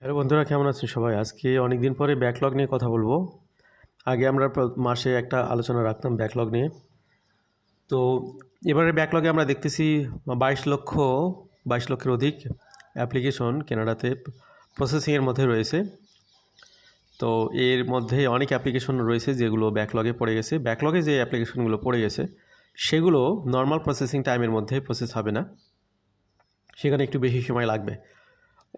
Hello বন্ধুরা, কেমন আছেন সবাই? আজকে অনেক দিন পরে ব্যাকলগ নিয়ে কথা বলব। আগে আমরা মাসে একটা আলোচনা রাখতাম ব্যাকলগ নিয়ে। তো এবারে ব্যাকলগে আমরা দেখতেছি বাইশ লক্ষ, বাইশ লক্ষের অধিক অ্যাপ্লিকেশন কেনাডাতে প্রসেসিংয়ের মধ্যে রয়েছে। তো এর মধ্যে অনেক অ্যাপ্লিকেশন রয়েছে যেগুলো ব্যাকলগে পড়ে গেছে। ব্যাকলগে যে অ্যাপ্লিকেশনগুলো পড়ে গেছে, সেগুলো নর্মাল প্রসেসিং টাইমের মধ্যে প্রসেস হবে না। সেখানে একটু বেশি সময় লাগবে।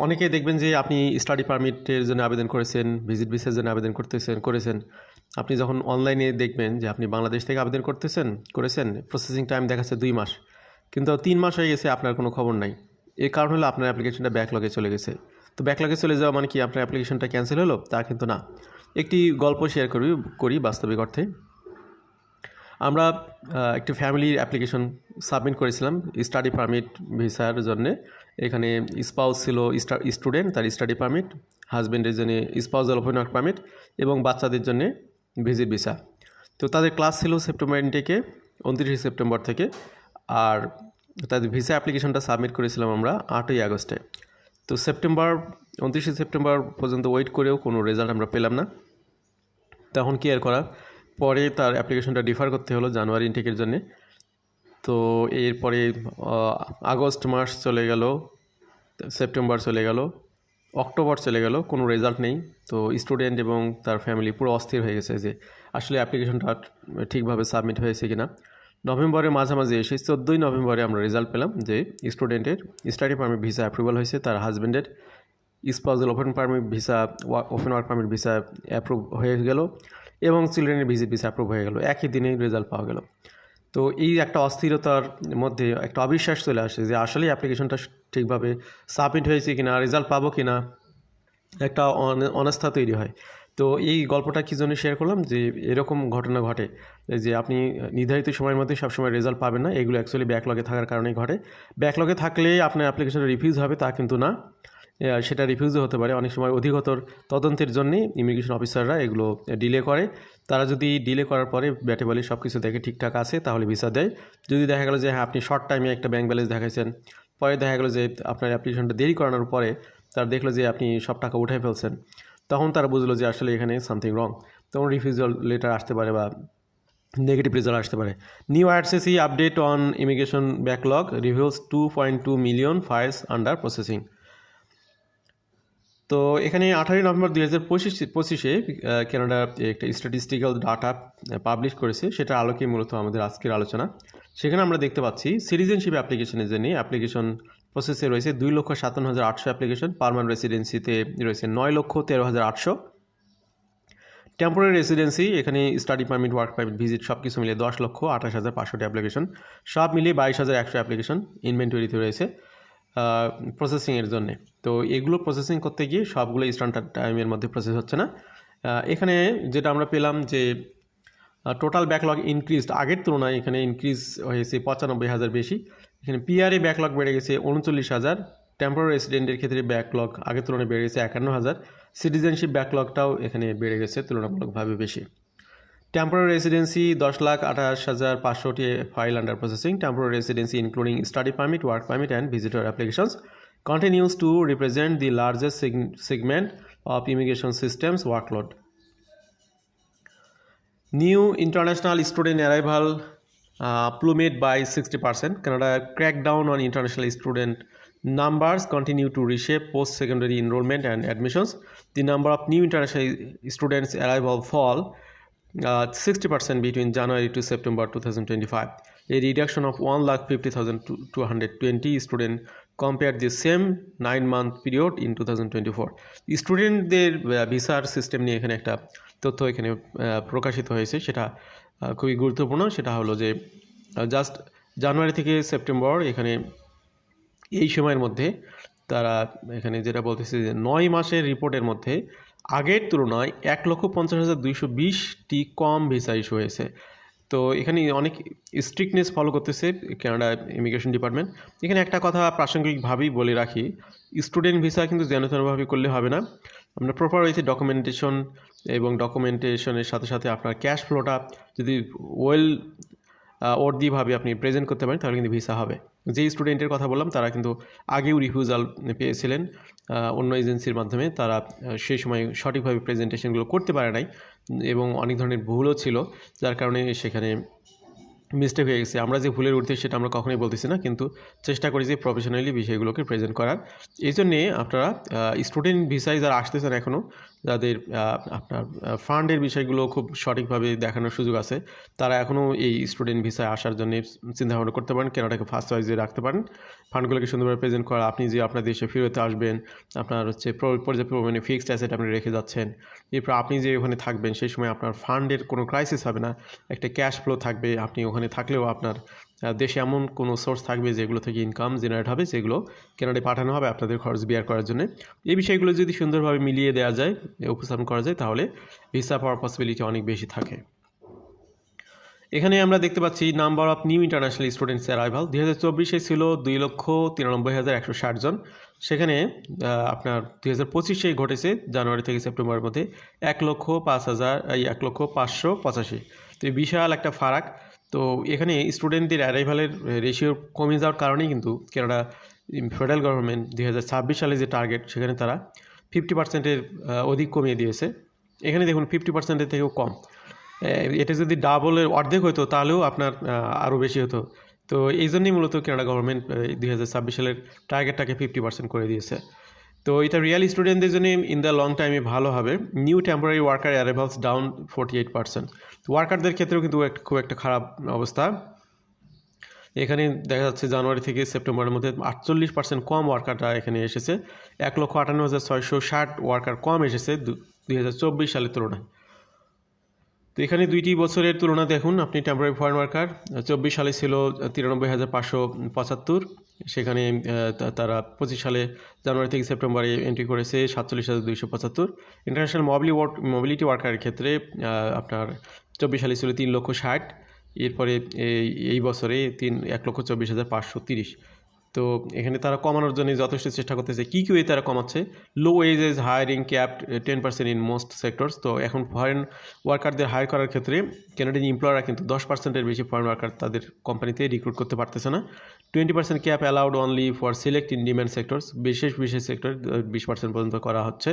অনেকে দেখবেন যে আপনি স্টাডি পারমিটের জন্য আবেদন করেছেন ভিজিট ভিসার জন্য আবেদন করতেছেন, করেছেন। আপনি যখন অনলাইনে দেখবেন যে আপনি বাংলাদেশ থেকে আবেদন করতেছেন, করেছেন প্রসেসিং টাইম দেখাচ্ছে দুই মাস। কিন্তু তিন মাস হয়ে গেছে, আপনার কোনো খবর নাই। এর কারণ হলো আপনার অ্যাপ্লিকেশনটা ব্যাকলগে চলে গেছে। তো ব্যাকলগে চলে যাওয়া মানে কি, আপনার অ্যাপ্লিকেশনটা ক্যান্সেল হলো? তা কিন্তু না। একটি গল্প শেয়ার করি করি বাস্তবিক অর্থে। আমরা একটি ফ্যামিলির অ্যাপ্লিকেশন সাবমিট করেছিলাম স্টাডি পারমিট ভিসার জন্য। এখানে স্পাউস ছিল স্টুডেন্ট তার স্টাডি পারমিট হাজব্যান্ডের জন্য স্পাউজাল ওপেন ওয়ার্ক পারমিট এবং বাচ্চাদের জন্য ভিজিট ভিসা তো তাদের ক্লাস ছিল সেপ্টেম্বর ইনটেকে উনত্রিশে সেপ্টেম্বর থেকে আর তাদের ভিসা অ্যাপ্লিকেশনটা সাবমিট করেছিলাম আমরা আটই আগস্টে। তো সেপ্টেম্বর উনত্রিশে সেপ্টেম্বর পর্যন্ত ওয়েট করেও কোনো রেজাল্ট আমরা পেলাম না। তখন কি আর করার পরে তার অ্যাপ্লিকেশনটা ডিফার করতে হলো জানুয়ারি ইনটেকের জন্য। তো এরপরে আগস্ট মাস চলে গেল, সেপ্টেম্বর চলে গেল, অক্টোবর চলে গেল, কোনো রেজাল্ট নেই। তো স্টুডেন্ট এবং তার ফ্যামিলি পুরো অস্থির হয়ে গেছে যে আসলে অ্যাপ্লিকেশনটা ঠিকভাবে সাবমিট হয়েছে কিনা। নভেম্বরের মাঝামাঝি এসে চোদ্দোই নভেম্বরে আমরা রেজাল্ট পেলাম যে স্টুডেন্টের স্টাডি পারমিট ভিসা অ্যাপ্রুভাল হয়েছে, তার হাজব্যান্ডের spousal open permit visa open work permit visa approve হয়ে গেল এবং চিলড্রেনের ভিজিট ভিসা অ্যাপ্রুভ হয়ে গেল। একই দিনেই রেজাল্ট পাওয়া গেল। তো এই একটা অস্থিরতার মধ্যে একটা অবিশ্বাস চলে আসে যে আসলে অ্যাপ্লিকেশনটা ঠিকভাবে সাবমিট হয়েছে কি না রেজাল্ট পাবো কি না একটা অনাস্থা তৈরি হয়। তো এই গল্পটা কী জন্য শেয়ার করলাম? যে এরকম ঘটনা ঘটে যে আপনি নির্ধারিত সময়ের মধ্যে সবসময় রেজাল্ট পাবেন না। এগুলো অ্যাকচুয়ালি ব্যাকলগে থাকার কারণেই ঘটে। ব্যাকলগে থাকলে আপনার অ্যাপ্লিকেশনটা রিফিউজ হবে তা কিন্তু না। সেটা রিফিউজও হতে পারে। অনেক সময় অধিকতর তদন্তের জন্যই ইমিগ্রেশন অফিসাররা এগুলো ডিলে করে। তারা যদি ডিলে করার পরে ব্যাটে বলে সব কিছু দেখে ঠিকঠাক আছে, তাহলে ভিসা দেয়। যদি দেখা গেলো যে হ্যাঁ আপনি শর্ট টাইমে একটা ব্যাংক ব্যালেন্স দেখাইছেন, পরে দেখা গেলো যে, আপনার অ্যাপ্লিকেশনটা দেরি করানোর পরে তারা দেখল যে, আপনি সব টাকা উঠে ফেলছেন, তখন তারা বুঝলো যে, আসলে এখানে সামথিং রং তখন রিফিউজাল লেটার আসতে পারে বা নেগেটিভ রেজাল্ট আসতে পারে। New RCC update on immigration backlog reviews two point two million files under processing তো এখানে আঠারোই নভেম্বর দুই হাজার পঁচিশ পঁচিশে কানাডা একটা স্ট্যাটিস্টিক্যাল ডাটা পাবলিশ করেছে। সেটা আলোকে মূলত আমাদের আজকের আলোচনা। সেখানে আমরা দেখতে পাচ্ছি সিটিজেনশিপ অ্যাপ্লিকেশনের জন্য অ্যাপ্লিকেশন প্রসেসে রয়েছে দুই লক্ষ সাতান্ন হাজার আটশো অ্যাপ্লিকেশন পারমানেন্ট রেসিডেন্সিতে রয়েছে নয় লক্ষ তেরো হাজার আটশো। টেম্পোরারি রেসিডেন্সি এখানে study permit work permit visit সব কিছু মিলিয়ে দশ লক্ষ আঠাশ হাজার পাঁচশোটি অ্যাপ্লিকেশন সব মিলিয়ে বাইশ হাজার একশো অ্যাপ্লিকেশন ইনভেন্টরিতে রয়েছে। প্রসেসিংয়ের জন্যে। তো এগুলো প্রসেসিং করতে গিয়ে সবগুলো স্ট্যান্ডার্ড টাইমের মধ্যে প্রসেস হচ্ছে না। এখানে যেটা আমরা পেলাম যে টোটাল ব্যাকলগ ইনক্রিজড আগের তুলনায় এখানে ইনক্রিজ হয়েছে পঁচানব্বই হাজার বেশি। এখানে পিআরএ ব্যাকলগ বেড়ে গেছে উনচল্লিশ হাজার। টেম্পোরারি রেসিডেন্টের ক্ষেত্রে ব্যাকলগ আগের তুলনায় বেড়ে গেছে একান্ন হাজার। সিটিজেনশিপ ব্যাকলগটাও এখানে বেড়ে গেছে তুলনামূলকভাবে বেশি। Temporary residency 10 lakh 28,500 file under processing. Temporary residency including study permit, work permit and visitor applications continues to represent the largest segment of immigration systems workload. New international student arrival uh, plummet by 60%. Canada crackdown on international student numbers continue to reshape post-secondary enrollment and admissions. The number of new international students arrival fall uh, 60% between January to September 2025, a reduction of 1,50,220 students compared the same nine month period in 2024. স্টুডেন্টদের ভিসার system নিয়ে এখানে একটা তথ্য এখানে প্রকাশিত হয়েছে। সেটা খুবই গুরুত্বপূর্ণ। সেটা হলো যে জাস্ট জানুয়ারি থেকে সেপ্টেম্বর এখানে এই সময়ের মধ্যে তারা এখানে যেটা বলতেছে যে নয় মাসের রিপোর্টের মধ্যে আগের তুলনায় এক লক্ষ পঞ্চাশ হাজার দুইশো বিশটি কম ভিসা ইস্যু হয়েছে। তো এখানে অনেক স্ট্রিক্টনেস ফলো করতেছে কানাডা ইমিগ্রেশন ডিপার্টমেন্ট এখানে একটা কথা প্রাসঙ্গিকভাবেই বলে রাখি স্টুডেন্ট ভিসা কিন্তু যেন তেনভাবে করলে হবে না। আপনার প্রপার ওয়েতে ডকুমেন্টেশন এবং ডকুমেন্টেশনের সাথে সাথে আপনার ক্যাশ ফ্লোটা যদি ওয়েল অর্দিভাবে আপনি প্রেজেন্ট করতে পারেন, তাহলে কিন্তু ভিসা হবে। যেই স্টুডেন্টের কথা বললাম, তারা কিন্তু আগেও রিফিউজাল পেয়েছিলেন অন্য এজেন্সির মাধ্যমে। তারা সেই সময় সঠিকভাবে প্রেজেন্টেশনগুলো করতে পারে নাই, এবং অনেক ধরনের ভুলও ছিল, যার কারণে সেখানে মিস্টেক হয়ে গেছে। আমরা যে ভুলের ঊর্ধ্বে, সেটা আমরা কখনোই বলতেছি না, কিন্তু চেষ্টা করি যে প্রফেশনালি বিষয়গুলোকে প্রেজেন্ট করার। এই জন্যে আপনারা স্টুডেন্ট ভিসায় যারা আসতেছেন এখনও যাদের আপনার ফান্ডের বিষয়গুলো খুব সঠিকভাবে দেখানোর সুযোগ আছে, তারা এখনও এই স্টুডেন্ট ভিসায় আসার জন্য চিন্তাভাবনা করতে পারেন, কেনাটাকে ফার্স্ট চয়েসে রাখতে পারেন। ফান্ডগুলোকে সুন্দরভাবে প্রেজেন্ট করা, আপনি যে আপনার দেশে ফেরত আসবেন, আপনার হচ্ছে প্র- পর্যাপ্ত পরিমাণে ফিক্সড অ্যাসেট আপনি রেখে যাচ্ছেন, এরপর আপনি যে ওখানে থাকবেন, সেই সময় আপনার ফান্ডের কোনো ক্রাইসিস হবে না, একটা ক্যাশ ফ্লো থাকবে, আপনি ওখানে থাকলেও আপনার দেশে এমন কোনো সোর্স থাকবে যেগুলো থেকে ইনকাম জেনারেট হবে, যেগুলো কেনাডায় পাঠানো হবে আপনাদের খরচ বিয়ার করার জন্য। এই বিষয়গুলো যদি সুন্দরভাবে মিলিয়ে দেওয়া যায়, উপস্থাপন করা যায়, তাহলে ভিসা পাওয়ার পসিবিলিটি অনেক বেশি থাকে। এখানে আমরা দেখতে পাচ্ছি number of new international students arrival দু হাজার চব্বিশে ছিল দুই লক্ষ তিরানব্বই হাজার একশো ষাট জন। সেখানে আপনার দুই হাজার পঁচিশে ঘটেছে, জানুয়ারি থেকে সেপ্টেম্বরের মধ্যে এক লক্ষ পাঁচ হাজার, এই এক লক্ষ পাঁচশো পঁচাশি। তো বিশাল একটা ফারাক। তো এখানে স্টুডেন্টদের অ্যারাইভালের রেশিও কমে যাওয়ার কারণেই কিন্তু কেনাডা ফেডারেল গভর্নমেন্ট দুই হাজার ছাব্বিশ সালে যে টার্গেট সেখানে তারা ফিফটি পার্সেন্টের অধিক কমিয়ে দিয়েছে। এখানে দেখুন ফিফটি পার্সেন্টের থেকেও কম। এটা যদি ডাবলের অর্ধেক হতো, তাহলেও আপনার আরও বেশি হতো। তো এই জন্যই মূলত কানাডা গভর্নমেন্ট দুই হাজার ছাব্বিশ সালের টার্গেটটাকে ফিফটি পার্সেন্ট করে দিয়েছে। তো এটা রিয়েল স্টুডেন্টদের জন্য ইন দ্য লং টাইমে ভালো হবে। New temporary worker arrivals down forty eight percent ওয়ার্কারদের ক্ষেত্রেও কিন্তু খুব একটা খারাপ অবস্থা। এখানে দেখা যাচ্ছে জানুয়ারি থেকে সেপ্টেম্বরের মধ্যে আটচল্লিশ পার্সেন্ট কম ওয়ার্কাররা এখানে এসেছে। এক লক্ষ আটান্ন হাজার ছয়শো ষাট ওয়ার্কার কম এসেছে দুই হাজার চব্বিশ সালের তুলনায়। তো এখানে দুইটি বছরের তুলনা দেখুন। আপনি টেম্পোরারি ফরেন ওয়ার্কার চব্বিশ সালে ছিল তিরানব্বই হাজার পাঁচশো পঁচাত্তর। সেখানে তারা পঁচিশ সালে জানুয়ারি থেকে সেপ্টেম্বরে এন্ট্রি করেছে সাতচল্লিশ হাজার দুইশো পঁচাত্তর। ইন্টারন্যাশনাল মোবিলি ওয়ার্ক মোবিলিটি ওয়ার্কারের ক্ষেত্রে আপনার চব্বিশ সালে ছিল তিন লক্ষ ষাট। এরপরে এই বছরে তিন, এক লক্ষ চব্বিশ হাজার পাঁচশো তিরিশ। তো এখানে তারা কমানোর জন্য যথেষ্ট চেষ্টা করতেছে কী কী তারা কমাচ্ছে। Low wages hiring cap ten percent in most sectors তো এখন ফরেন ওয়ার্কারদের হায়ার করার ক্ষেত্রে কেনাডিয়ান এমপ্লয়াররা কিন্তু দশ পার্সেন্টের বেশি ফরেন ওয়ার্কার তাদের কোম্পানিতে রিক্রুট করতে পারতেছে না। Twenty percent cap allowed only for select in demand sectors বিশেষ বিশেষ সেক্টর বিশ পার্সেন্ট পর্যন্ত করা হচ্ছে।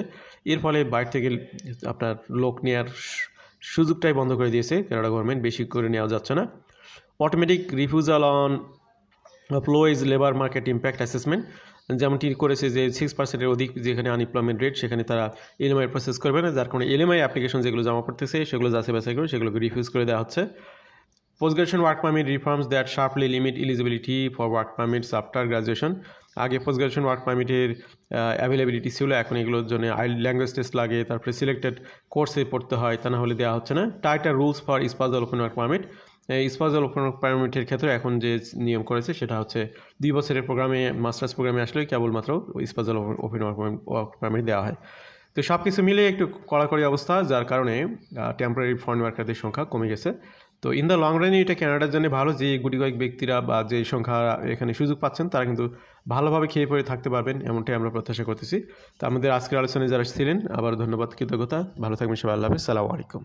এর ফলে বাইরে থেকে আপনার লোক নেওয়ার সুযোগটাই বন্ধ করে দিয়েছে। কানাডা গভর্নমেন্ট বেশি করে নেওয়া যাচ্ছে না। Automatic refusal on low is labour market impact assessment যেমনটি করেছে যে সিক্স পার্সেন্টের অধিক যেখানে আনএমপ্লয়মেন্ট রেট সেখানে তারা এলএমআই প্রসেস করবে না। যার কারণে এলএমআই অ্যাপ্লিকেশন যেগুলো জমা পড়তেছে, সেগুলো যাচাই বাছাই করে সেগুলোকে রিফিউজ করে দেওয়া হচ্ছে। Post graduation work permit reforms that sharply limit eligibility for work permits after graduation আগে পোস্ট গ্রাজুয়েশন ওয়ার্ক পারমিটের অ্যাভেলেবিলিটি ছিল, এখন এগুলোর জন্য আই ল্যাঙ্গুয়েজ টেস্ট লাগে, তারপরে সিলেক্টেড কোর্সে পড়তে হয়, তা না হলে দেওয়া হচ্ছে না। Tighter rules for spousal open work permit work পারমিটের ক্ষেত্রে এখন যে নিয়ম করেছে সেটা হচ্ছে দুই বছরের প্রোগ্রামে মাস্টার্স প্রোগ্রামে আসলে কেবলমাত্র স্পাজাল ওপেন ওয়ার্ক দেওয়া হয়। তো সব কিছু মিলে একটু কড়াকড়ি অবস্থা, যার কারণে টেম্পোরারি ফরেন ওয়ার্কারদের সংখ্যা কমে গেছে। তো ইন দ্য লং রানে এটা ক্যানাডার জন্য ভালো, যে গুটি কয়েক ব্যক্তিরা বা যে সংখ্যা এখানে সুযোগ পাচ্ছেন, তারা কিন্তু ভালোভাবে খেয়ে পড়ে থাকতে পারবেন, এমনটাই আমরা প্রত্যাশা করতেছি। তো আমাদের আজকের আলোচনায় যারা ছিলেন আবার ধন্যবাদ, কৃতজ্ঞতা। ভালো থাকবেন সবাই, আল্লাহ হাফেজ, সালামু আলাইকুম।